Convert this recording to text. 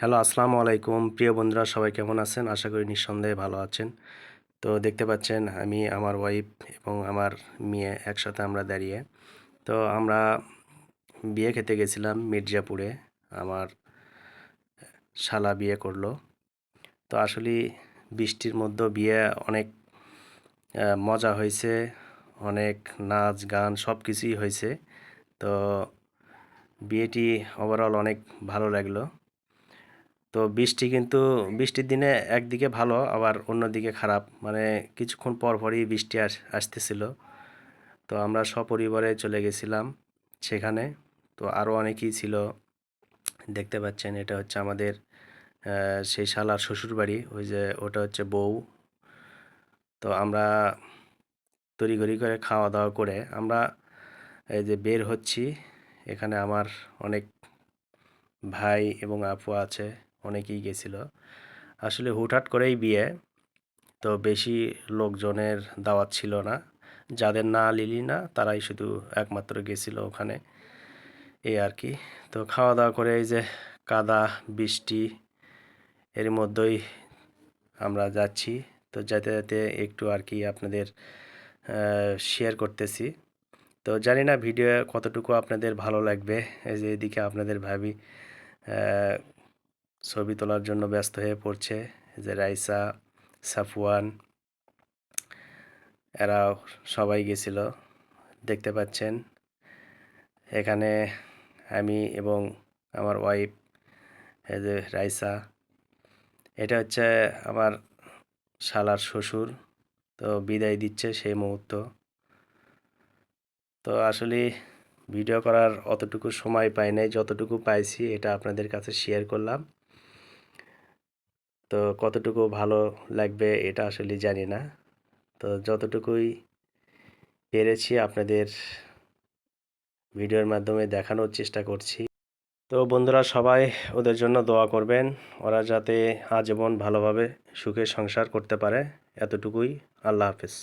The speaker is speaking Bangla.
হ্যালো, আসসালামু আলাইকুম। প্রিয় বন্ধুরা, সবাই কেমন আছেন? আশা করি নিঃসন্দেহে ভালো আছেন। তো দেখতে পাচ্ছেন, আমি আমার ওয়াইফ এবং আমার মেয়ে একসাথে আমরা দাঁড়িয়ে। তো আমরা বিয়ে খেতে গেছিলাম মির্জাপুরে। আমার শালা বিয়ে করল। তো আসলে বৃষ্টির মধ্যে বিয়ে অনেক মজা হয়েছে। অনেক নাচ, গান সব কিছুই হয়েছে। তো বিয়েটি ওভারঅল অনেক ভালো লাগল। তো বৃষ্টি কিন্তু, বৃষ্টির দিনে একদিকে ভালো, আবার অন্যদিকে খারাপ। মানে কিছুক্ষণ পর পরই বৃষ্টি আস, আসতেছিল। তো আমরা সপরিবারে চলে গেছিলাম সেখানে। তো আরও অনেকেই ছিল। দেখতে পাচ্ছেন, এটা হচ্ছে আমাদের সেই শালার শ্বশুর বাড়ি ওই যে ওটা হচ্ছে বউ। তো আমরা তড়িঘড়ি করে খাওয়া দাওয়া করে আমরা এই যে বের হচ্ছি। এখানে আমার অনেক ভাই এবং আপু আছে। অনেকেই গেছিল। আসলে হুটহাট করেই বিয়ে, তো বেশি লোকজনের দাওয়াত ছিল না। যাদের না লিলি না, তারাই শুধু একমাত্র গেছিল ওখানে। এই আর কি। তো খাওয়া দাওয়া করে এই যে কাদা, বৃষ্টি, এর মধ্যেই আমরা যাচ্ছি। তো যেতে যেতে একটু আর কি আপনাদের শেয়ার করতেছি। তো জানি না ভিডিও কতটুকু আপনাদের ভালো লাগবে। এই যে এদিকে আপনাদের ভাবি ছবি তোলার জন্য ব্যস্ত হয়ে পড়ছে যে রাইসা, সাফওয়ান, এরা সবাই গেছিল, দেখতে পাচ্ছেন। এখানে আমি এবং আমার ওয়াইফ এই যে রাইসা। এটা হচ্ছে আমার শালার শ্বশুর, তো বিদায় দিচ্ছে সেই মুহূর্ত। তো আসলে ভিডিও করার অতটুকু সময় পাই নাই, যতটুকু পাইছি এটা আপনাদের কাছে শেয়ার করলাম। তো কতটুকু ভালো লাগবে এটা আসলে জানি না। তো যতটুকুই পেরেছি আপনাদের ভিডিওর মাধ্যমে দেখানোর চেষ্টা করছি। তো বন্ধুরা সবাই ওদের জন্য দোয়া করবেন, ওরা যাতে আজীবন ভালোভাবে সুখে সংসার করতে পারে। এতটুকুই আল্লাহ হাফেজ।